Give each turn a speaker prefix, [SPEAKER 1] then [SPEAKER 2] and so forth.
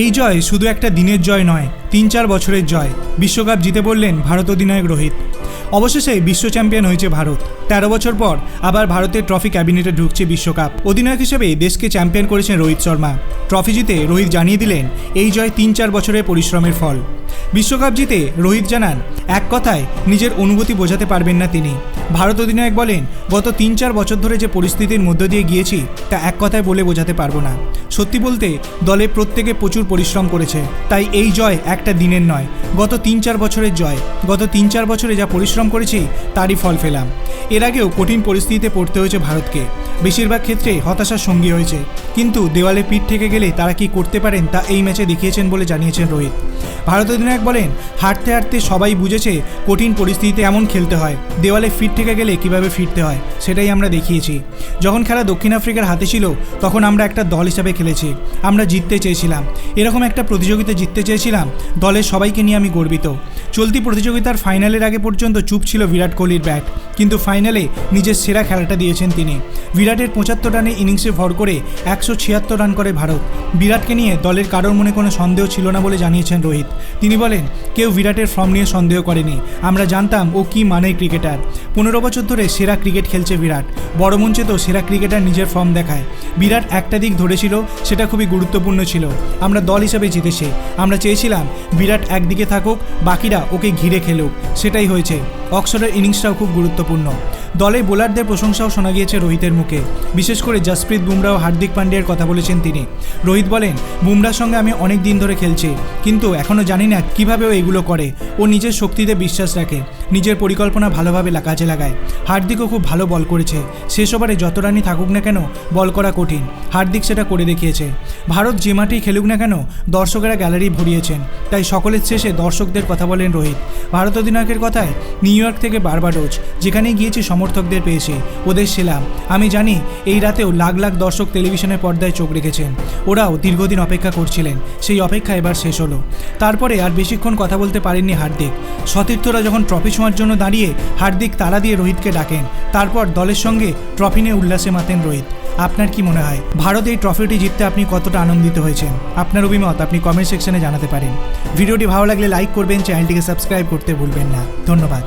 [SPEAKER 1] এই জয় শুধু একটা দিনের জয় নয়, তিন চার বছরের জয়। বিশ্বকাপ জিতে বললেন ভারত অধিনায়ক রোহিত। অবশেষে বিশ্ব চ্যাম্পিয়ন হয়েছে ভারত। তেরো বছর পর আবার ভারতের ট্রফি ক্যাবিনেটে ঢুকছে বিশ্বকাপ। অধিনায়ক হিসেবে দেশকে চ্যাম্পিয়ন করেছেন রোহিত শর্মা। ট্রফি জিতে রোহিত জানিয়ে দিলেন, এই জয় তিন চার বছরের পরিশ্রমের ফল। বিশ্বকাপ জিতে রোহিত জানান, এক কথায় নিজের অনুভূতি বোঝাতে পারবেন না তিনি। ভারত অধিনায়ক বলেন, গত তিন চার বছর ধরে যে পরিস্থিতির মধ্য দিয়ে গিয়েছি, তা এক কথায় বলে বোঝাতে পারব না। সত্যি বলতে, দলে প্রত্যেকে প্রচুর পরিশ্রম করেছে। তাই এই জয় একটা দিনের নয়। গত তিন চার বছরের জয়, গত তিন চার বছরে যা পরিশ্রম করেছি, তারই ফল ফেলাম এর আগেও কঠিন পরিস্থিতিতে পড়তে হয়েছে ভারতকে। বেশিরভাগ ক্ষেত্রে হতাশার সঙ্গী হয়েছে। কিন্তু দেওয়ালে পিঠ থেকে গেলে তারা কি করতে পারেন, তা এই ম্যাচে দেখিয়েছেন বলে জানিয়েছেন রোহিত। ভারত অধিনায়ক বলেন, হাঁটতে হাঁটতে সবাই বুঝেছে কঠিন পরিস্থিতিতে এমন খেলতে হয়। দেওয়ালে ফিট থেকে গেলে কীভাবে ফিরতে হয়, সেটাই আমরা দেখিয়েছি। যখন খেলা দক্ষিণ আফ্রিকার হাতে ছিল, তখন আমরা একটা দল হিসাবে খেলেছি। আমরা জিততে চেয়েছিলাম। এরকম একটা প্রতিযোগিতা জিততে চেয়েছিলাম, দলের সবাইকে নিয়ে আমি গর্বিত। চলতি প্রতিযোগিতার ফাইনালের আগে পর্যন্ত চুপ ছিল বিরাট কোহলির ব্যাট, কিন্তু ফাইনালে নিজের সেরা খেলাটা দিয়েছেন তিনি। বিরাটের পঁচাত্তর রানে ইনিংসে ভর করে একশো ছিয়াত্তর রান করে ভারত। বিরাটকে নিয়ে দলের কারোর মনে কোনো সন্দেহ ছিল না বলে জানিয়েছেন রোহিত। তিনি বলেন, কেউ বিরাটের ফর্ম নিয়ে সন্দেহ করেনি। আমরা জানতাম ও কি মানে ক্রিকেটার। পনেরো বছর ধরে সেরা ক্রিকেট খেলছে বিরাট। বড় মঞ্চে তো সেরা ক্রিকেটার নিজের ফর্ম দেখায়। বিরাট একটা দিক ধরেছিল, সেটা খুবই গুরুত্বপূর্ণ ছিল। আমরা দল হিসেবে জিতেছি আমরা চেয়েছিলাম, বিরাট একদিকে থাকুক, বাকিরা ওকে ঘিরে খেলুক। সেটাই হয়েছে। অক্সফোর্ডের ইনিংসটাও খুব গুরুত্বপূর্ণ। দলে বোলারদের প্রশংসাও শোনা গিয়েছে রোহিতের মুখে। বিশেষ করে জসপ্রীত বুমরা ও হার্দিক পান্ডিয়ার কথা বলেছেন তিনি। রোহিত বলেন বুমরার সঙ্গে আমি অনেক দিন ধরে খেলছি, কিন্তু এখনও জানি না কীভাবে ও এগুলো করে। ও নিজের শক্তিতে বিশ্বাস রাখে। নিজের পরিকল্পনা ভালোভাবে কাজে লাগায়। হার্দিকও খুব ভালো বল করেছে। শেষ ওভারে যত রানই থাকুক না কেন, বল করা কঠিন। হার্দিক সেটা করে দেখিয়েছে। ভারত যে মাঠেই খেলুক না কেন, দর্শকেরা গ্যালারি ভরিয়েছেন। তাই সকলের শেষে দর্শকদের কথা বলেন রোহিত। ভারত অধিনায়কের কথায় নিউ ইয়র্ক থেকে বারবাডোজ যেখানেই গিয়েছি সমর্থকদের পেয়েছি। ওদের সেলাম। আমি জানি এই রাতেও লাখ লাখ দর্শক টেলিভিশনের পর্দায় চোখ রেখেছেন। ওরাও দীর্ঘদিন অপেক্ষা করছিলেন। সেই অপেক্ষা এবার শেষ হলো। তারপরে আর বেশিক্ষণ কথা বলতে পারেননি হার্দিক। সতীর্থরা যখন ট্রফি ছোঁয়ার জন্য দাঁড়িয়ে হার্দিক তালা দিয়ে রোহিতকে ডাকেন। তারপর দলের সঙ্গে ট্রফি নিয়ে উল্লাসে মাতেন রোহিত। আপনার কি মনে হয়, ভারত এই ট্রফিটি জিততে আপনি কতটা আনন্দিত হয়েছেন? আপনার অভিমত আপনি কমেন্ট সেকশনে জানাতে পারেন। ভিডিওটি ভালো লাগলে লাইক করবেন চ্যানেলটিকে সাবস্ক্রাইব করতে ভুলবেন না। ধন্যবাদ।